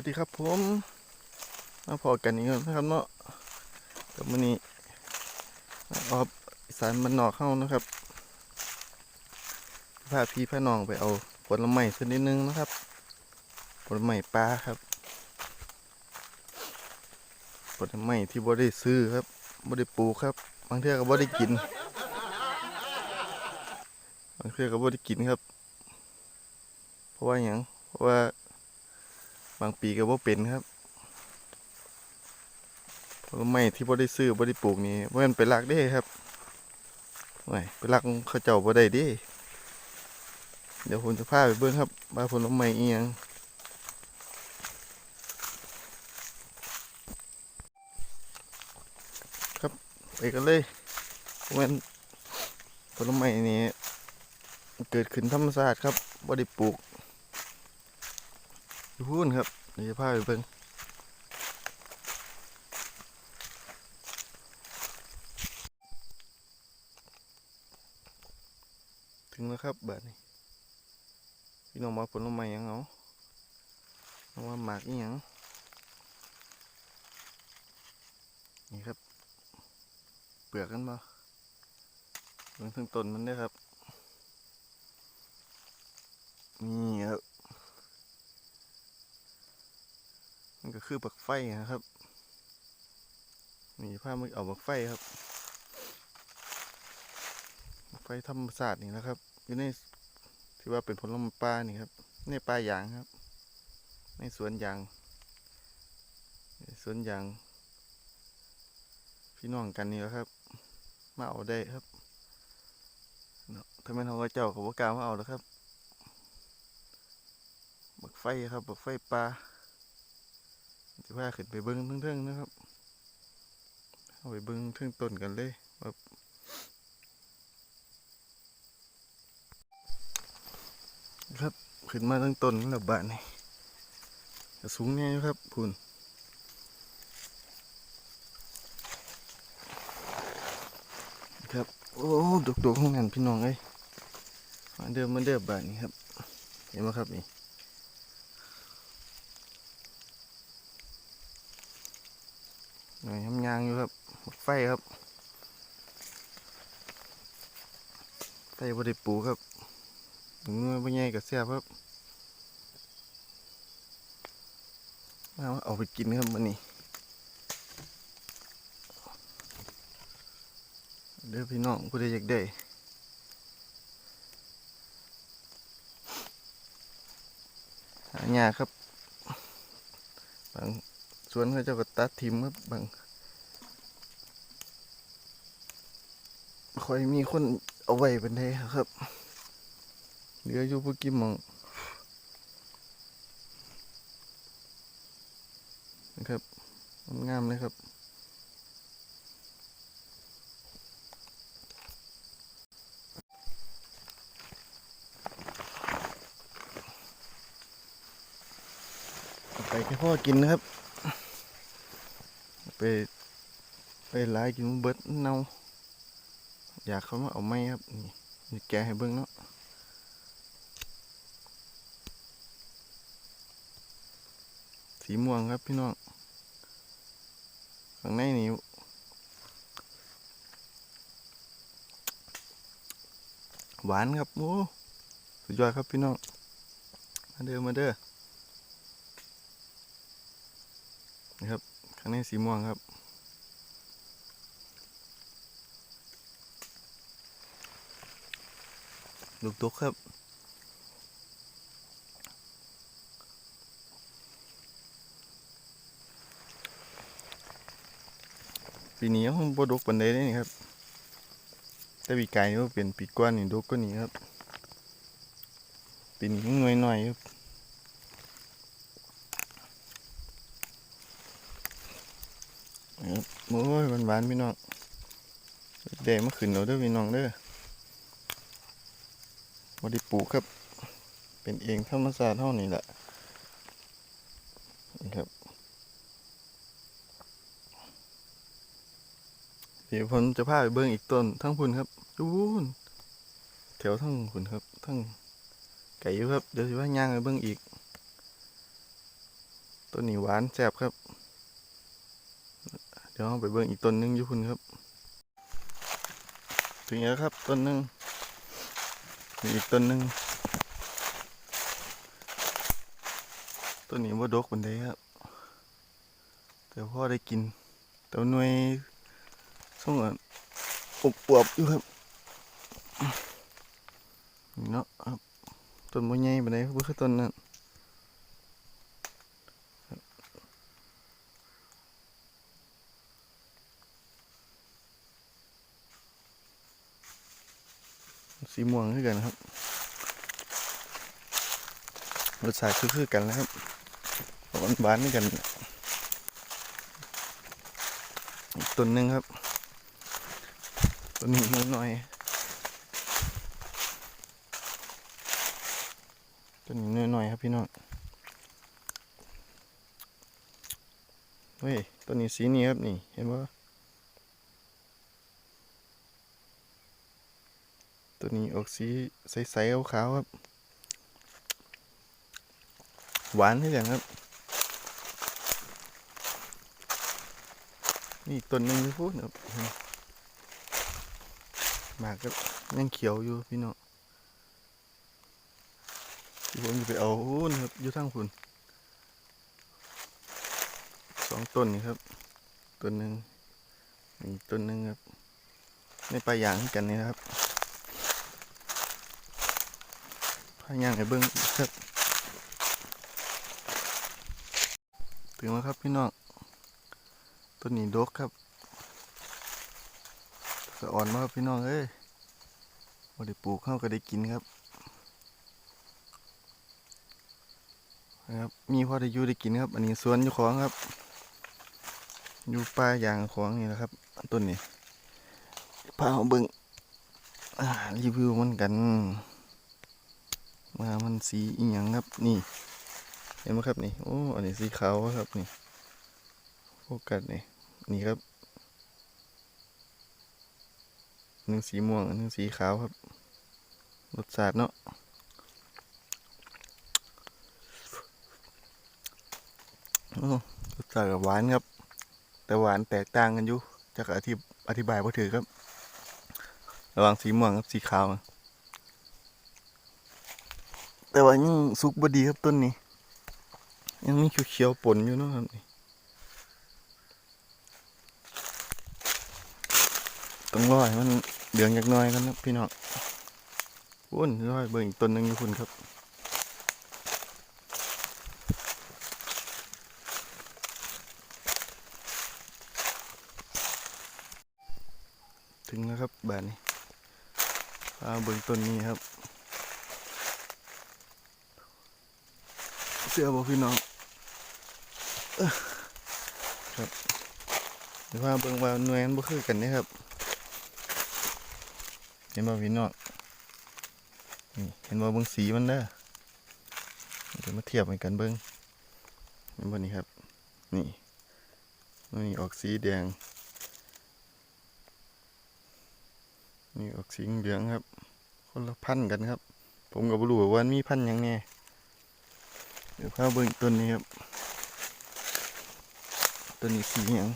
วัสดีครับผมมาพอกันอีกแล้วนะครับเนาะกับมื้อนี้ออบสานมันนอกเข้านะครับพาพี่พาน้องไปเอาผลไม้สักนิดนึงนะครับ ผลไม้ปลาครับ ผลไม้ที่บ่ได้ซื้อครับบ่ได้ปลูกครับ บางเทื่อก็บ่ได้กิน บางเทื่อก็บ่ได้กินครับ เพราะว่าหยังเพราะว่า บางปีก็บ่เป็นครับผลไม้ที่บ่ได้ซื้อบ่ได้ปลูกนี่บ่แม่นไปลักเด้ครับไปลักเขาเจ้าบ่ได้ด้เดี๋ยวผมจะพาไปเบิ่งครับว่าผลไม้อีหยังครับไปกันเลยม่นผลไม้นี่เกิดขึ้นธรรมชาติครับบ่ได้ปลูก พูนครับเดี๋ยวจะพาไปเบิ่งถึงแล้วครับบัดนี้พี่น้องมาผลไม้หยังเอาเอามาหมากอีหยังนี่ครับ เปลือกกันบ่เบิ่งถึงต้นมันเด้ครับนี่ครับ มันก็คือบักไฟนะครับ นี่ผ้ามึกเอาบักไฟครับบักไฟธรรมศาสตร์นี่นะครับอยู่ในที่ว่าเป็นผลไม้ป่านี่ครับในป่ายางครับ ในสวนยางสวนยาง พี่น้องกันนี่แหละครับ มาเอาได้ครับเนาะถ้าแม่าก็เจ้าขาบอกกามาเอาแล้วครับบักไฟครับบักไฟป่า จะพาขึ้นไปเบิ้งเทิงๆนะครับเอาไปเบิ้งเทิงต้นกันเลยว่าครับขึ้นมาทั้งต้นแล้วบาทนี่ก็สูงแน่ครับพุ่นครับ โอ้ดกๆข้างนั้นพี่น้องเอ้ยมาเดิมมาเดิมบาทนี่ครับ เห็นไหมครับนี่ หน่อยทำยางอยู่ครับไฟครับไฟบริปูครับถึงเมื่อไม่ใหญ่กับเสียบครับเอาเอาไปกินครับมันนี้เด้อพี่น้องผู้ใดอยากได้หายาครับ สวนเขาเจ้าก็ตัดทิมครับบางคอยมีคนเอาไว้เป็นไดครับเหลืออยู่พวกกิมมองนะครับงามเลยครับไปแค่พ่อกินนะครับ ไป ไปไล่กินเบิดเน่าอยากเขามาเอาไม้ครับ นี่แกให้เบิ่งเนาะสีม่วงครับพี่น้อง ข้างในนี่หวานครับโอ้สุดยอดครับพี่น้อง มาเด้อมาเด้อนี่ครับ ข้างในสีม่วงครับ ลูกตุกครับปีนี้ยังบ่ดกปันใดเลยนี่ครับแต่ปีกายนี่ว่าเป็นปีก้อนนี่ดกก็นี่ครับปีนี้ยังยหน่อยๆครับ ครับโอ้ยหวานๆพี่น้องเดมาขึ้นแล้วเด้อพี่น้องเด้อบ่ได้ปลูกครับ เป็นเองธรรมชาติเท่านี้แหละนะครับเดี๋ยวผมจะพาไปเบิ่งอีกต้นทั้งพุ่นครับดูนแถวทั้งพุ่นครับ ทั้งไก่อยู่ครับ เดี๋ยวสิว่าย่างไปเบิ่งอีก ต้นนี้หวานแซ่บครับ ดี๋ยวไปเบิ่งอีกต้นหนึงอยู่พุ่นครับ ถึงแล้วครับต้นหนึงมีอีกต้นหนึงต้นนี้ว่าดกบนไดครับ แต่พ่อได้กินแต่หน่วยส่งอะอบอวบอยู่ครับเนาะครับต้นบ่ใหญ่บนไดครับบ่คือต้นนั้น สีม่วงคือกันครับรสชาติคือๆกันแล้วครับหวานหวานๆกัน ต้นหนึ่งครับ ต้นนี้น้อยๆต้นนี้น้อยๆครับพี่น้องเฮ้ยต้นนี้สีนี้ครับนี่ เห็นปะ ตัวนี้ออกสีใสๆขาวๆครับ หวานที่กันครับ นี่ต้นหนึ่งพูดนะครับหมากก็ยังเขียวอยู่พี่น้องที่ผมจะไปเอาอู้นครับอยู่ทางคุณสองต้นนี่ครับต้นหนึ่งอีกต้นหนึ่งครับในปลายยางกันนี่ครับปลา ยยางไอ้เบิ้งครับถึงแล้วครับพี่น้องต้นนี้ดกครับสะอ่อนมากครับพี่น้องเอ้ยพอได้ปลูกเข้าก็ได้กินครับนะครับมีพอได้อยู่ได้กินครับ อันนี้สวนอยู่ของครับ อยู่ป่ายางของนี่แหละครับต้นนี้พาเอาเบิ่งอ่ารีวิวมันกัน ว่ามันสีอีหยังครับนี่ เห็นไหมครับนี่โอ้อันนี้สีขาวครับนี่โฟกัสนี่นี่ครับหนึ่งสีม่วงหนึ่งสีขาวครับรสชาติเนาะโอ้รสชาติกับหวานครับ แต่หวานแตกต่างกันอยู่จะอธิบอธิบายพอถือครับ ระหว่างสีม่วงกับสีขาว แต่ว่ายังสุกบดีครับต้นนี้ ยังมีเขียวๆปนอยู่นะครับนี่ต้องรอให้มันเดืองจักน้อยกันนะพี่น้องวุ้นรอยเบิ่งอีกต้นหนึงอยู่คุณครับถึงแล้วครับแบ้านนี้พาเบิ่งต้นนี้ครับ เสื้อบ่พี่น้องครับเดี๋ยวว่าเบิ่งว่าหน่วยมันบ่คือกันเด้ครับเห็นบ่พี่น้องนี่เห็นบ่เบิ่งสีมันเด้อเดี๋ยวมาเทียบกันเบิ่งเห็นบ่นี่ครับ นี่นี่ออกสีแดง นี่ออกสีเหลืองครับ คนละพันกันครับ ผมก็บ่รู้ว่ามันมีพันยังแน่ เดี๋ยวพาเบิ่งต้นนี้ครับต้นนี้สีหยัง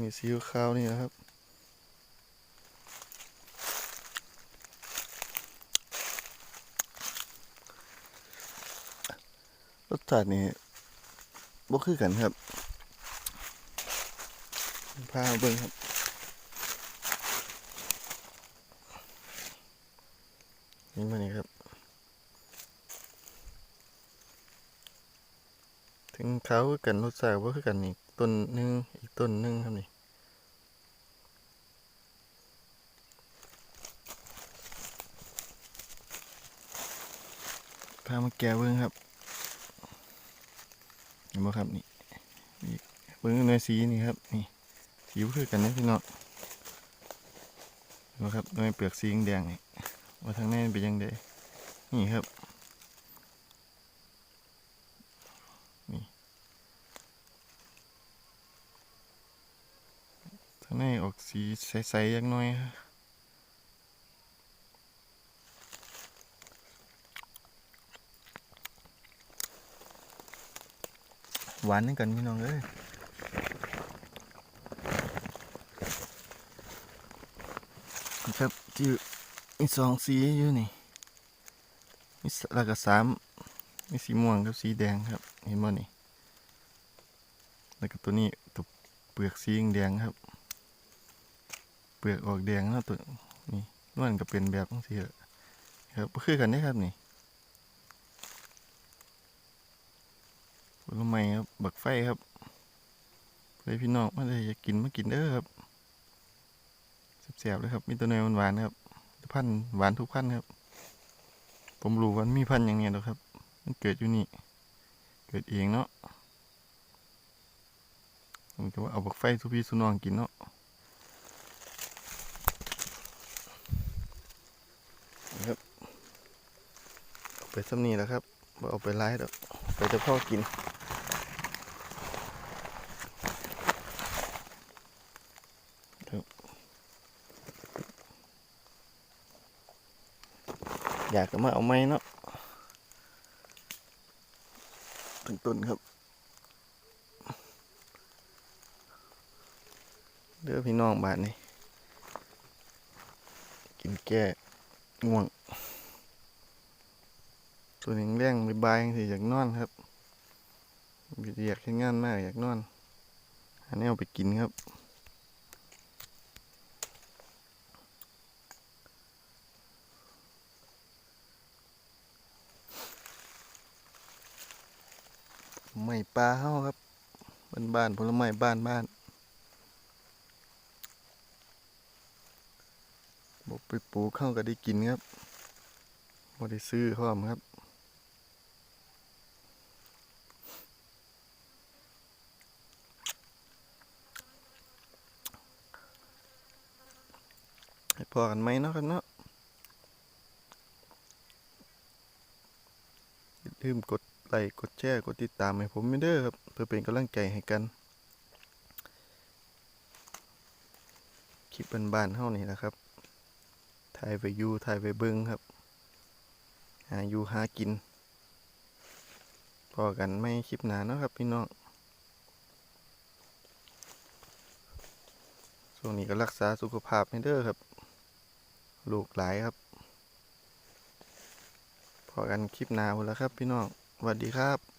มีสีขาวนี่นะครับรสชาตินี่บ่คือกันครับพาเบิ่งครับ นี่มานี่ครับ ถึงเขาคือกันรสชาติว่าคือกันนี่ต้นหนึ่งอีกต้นหนึ่งครับนี่พามาแกะเบิ้งครับเห็นไหมครับนี่นี่เบิ้งในสีนี่ครับนี่สีบ่คือกันนะพี่น้องเห็นไหมครับในเปลือกสีแดงนี่ ว่าทางนี้เป็นยังไงนี่ครับนี่ทางนี้ออกสีใสๆยังน้อยฮะหวานนี่กันพี่น้องเอ้ยครับที่ มีสองสีอยู่นี่มีสแล้วก็สามมีสีม่วงกับสีแดงครับ เห็นบ่นี่ แล้วก็ตัวนี้ตัวเปลือกสีแดงครับ เปลือกออกแดงแล้วตัวนี่นวลก็เป็นแบบนี้สิครับคือกันได้ครับนี่ผลไม้ครับ บักไฟครับเลยพี่น้องมาเลยอยากกินมากินเด้อครับแซ่บๆเลยครับ มีตัวเนยหวานๆครับ พันธุ์หวานทุกพันธุ์ครับ ผมรู้ว่ามีพันธุ์อย่างเนี้ยหรอครับ มันเกิดอยู่นี่ เกิดเองเนาะผมจะว่าเอาบักไฟสุพี่สุนองกินเนาะนะครับเอาไปซ้ำนี้แล้วครับเอาไปไล่ดอกไปจะพ่อกิน อยากมาเอาไม้เนาะถึงต้นครับ เด้อพี่น้องบาทนี่กินแก้ง่วง ตัวหนึ่งแรงบายๆสิอยากนอนครับอยากใช้งานมากอยากนอนอันนี้เอาไปกินครับ ไม่ปลาเฮาครับบ้านบ้านผลไม้บ้านบ้านบอกไปปลูกเข้าก็ได้กินครับบ่ได้ซื้อข้อมครับให้พอกันไหมเนาะครับเนาะลืมกด ลค์กดแชร์กดติดตามให้ผมไม่เด้อครับ เพื่อเป็นกำลังใจให้กัน คลิปบ้านๆเฮานี่แหละครับถ่ายไปยูถ่ายไปเบิ้งครับหาอยู่หากินพอกันไม่คลิปหนาเนะครับพี่น้องช่วงนี้ก็รักษาสุขภาพให้เด้อครับ ลูกหลายครับ พอกันคลิปหนาหมดแล้วครับพี่น้อง วัสดีครับ